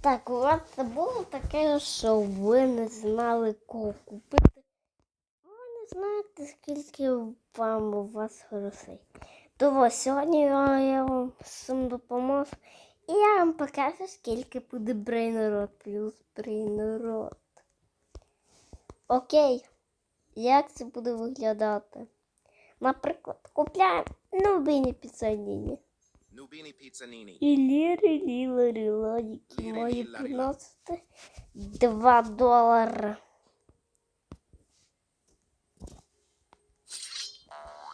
Так, у вас це було таке, що ви не знали, кого купити. Ви не знаєте, скільки вам у вас грошей. Тому сьогодні я, вам цим допоможу. І я вам покажу, скільки буде брейнрод плюс брейнрод. Окей, як це буде виглядати? Наприклад, купляємо нубині піцаніні. Nubini Pizzanini. І ліри лілери лодіки Ліри, мої лілери, приносити 2 долари.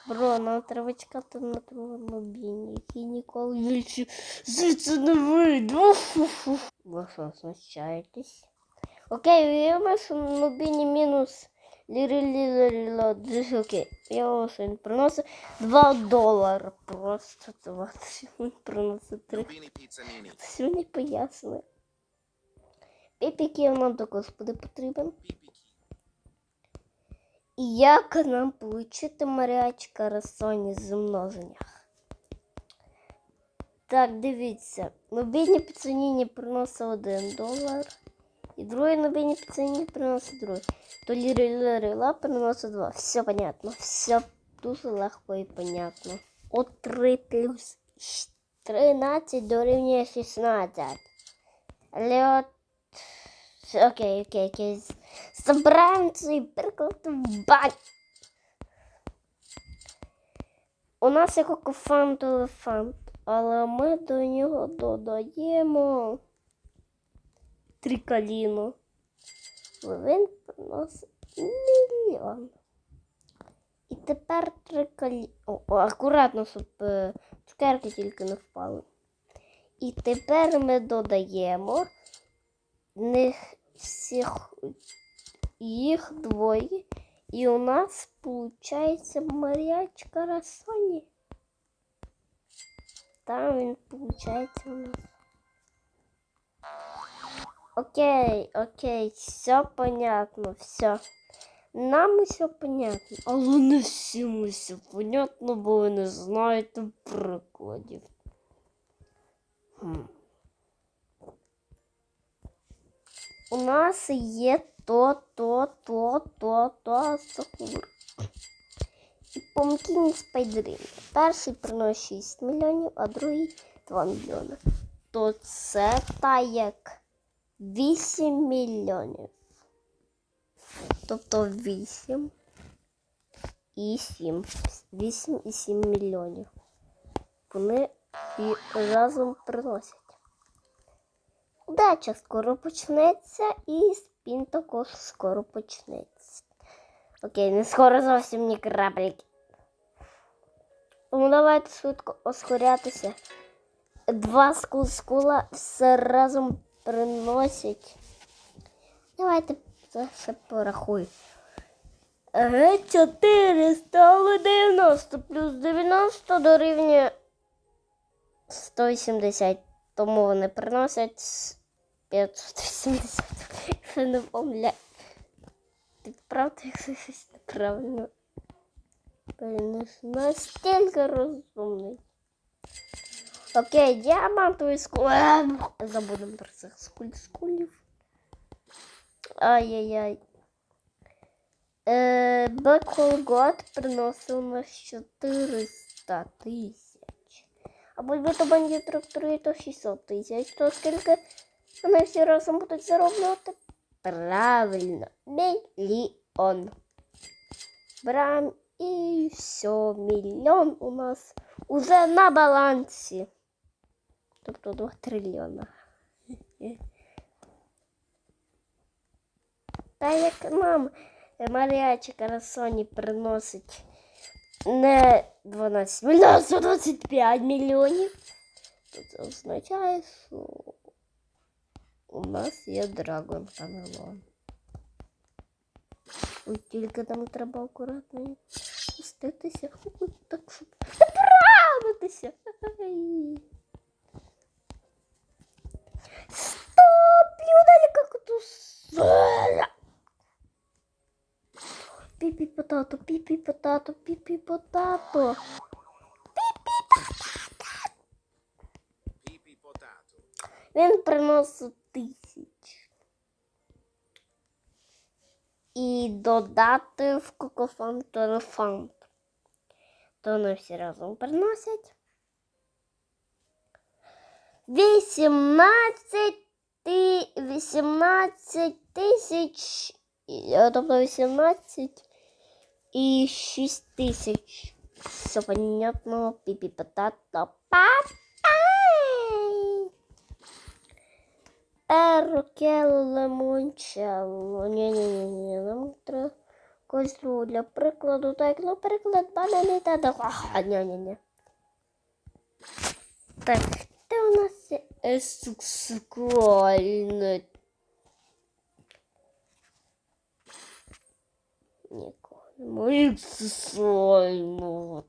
Бро, нам треба чекати на твого мобільний, який ніколи більше звідси не вийду. Ви що, знущаєтесь? Окей, уявимо, що мобільні мінус ліри лілери лодіки. Окей, я вам сьогодні приносить 2 долари. Просто 2. Він приносить 3. Nubini Pizzanini. Сьогодні пояснили. Піпіки нам до господи потрібен. І як нам отримати морячка розсоні з множеннях? Так, дивіться. Мобільні піцаніні приносить 1 долар. І другий мобільні піцаніні приносить другий. То лірила приносить 2. Все понятно. Все дуже легко і понятно. От 3 плюс 13 дорівнює 16. Але от Окей, окей, окей. Забираємо цей приклад в бань. У нас є кофант елефант, але ми до нього додаємо трикаліну. Він приносить мільйон. І тепер трикалі... О, акуратно, щоб е, цукерки тільки не впали. І тепер ми додаємо них всіх їх двоє. І у нас получається морячка Расоні. Там він получається у нас. Окей, окей, все понятно, все. Нам все понятно, але не всім все понятно, бо ви не знаєте прикладів. Хм. У нас є то, то, то, то, то, Сакур. І Pumpkin спайдерин. Перший приносить 6 мільйонів, а другий 2 мільйони. То це та як 8 мільйонів. Тобто 8 і 7. 8 і 7 мільйонів. Вони і разом приносять. Удача скоро почнеться і спін також скоро почнеться. Окей, не скоро зовсім ні крапліки. Тому давайте швидко ускорятися. Два скул скула все разом приносять. Давайте все порахуй. Ага, 400, але 90 плюс 90 дорівнює 180. Тому вони приносять 580. Якщо не помиляю. Правда, якщо щось неправильно перенесу. Настільки розумний. Окей, діамантовий скул. Ем, Забудемо про цих скуль скулів. Ай-яй-яй. Е, Hole God приносив нас 400 тисяч. А бульбито бандит трактори то 600 тисяч. То скільки вони всі разом будуть зароблювати? Правильно, мільйон. Брам і все, мільйон у нас уже на балансі. Тобто 2 трильйона. Та як нам Маріача Карасоні приносить не 12 мільйонів, а 125 мільйонів, то це означає, що у нас є Драгон Камелон. Ой, тільки там треба акуратно спуститися, так щоб справитися. Стоп, Юдаль, как тут Піпі потато, піпі потато, піпі потато. Pipi Potato. Він приносить тисяч. І додати в кокофан телефант. То вони всі разом приносять. 18 ти 18 тисяч, е, тобто 18 і 6 тисяч. Все понятно, піпі патата папай. Перокело лимончело. Ні-ні-ні, нам треба когось для прикладу. Так, наприклад, банани та даха. Ні-ні-ні. Так, є е. Нікого немає сексуального.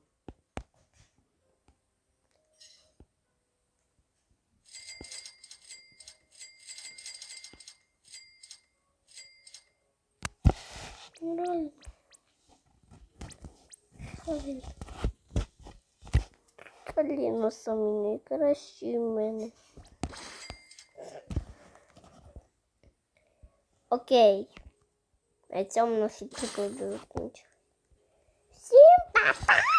Реально. Блін. Коліно самі найкращі в мене. Окей. На цьому наші приклади закінчили. Всім па-па!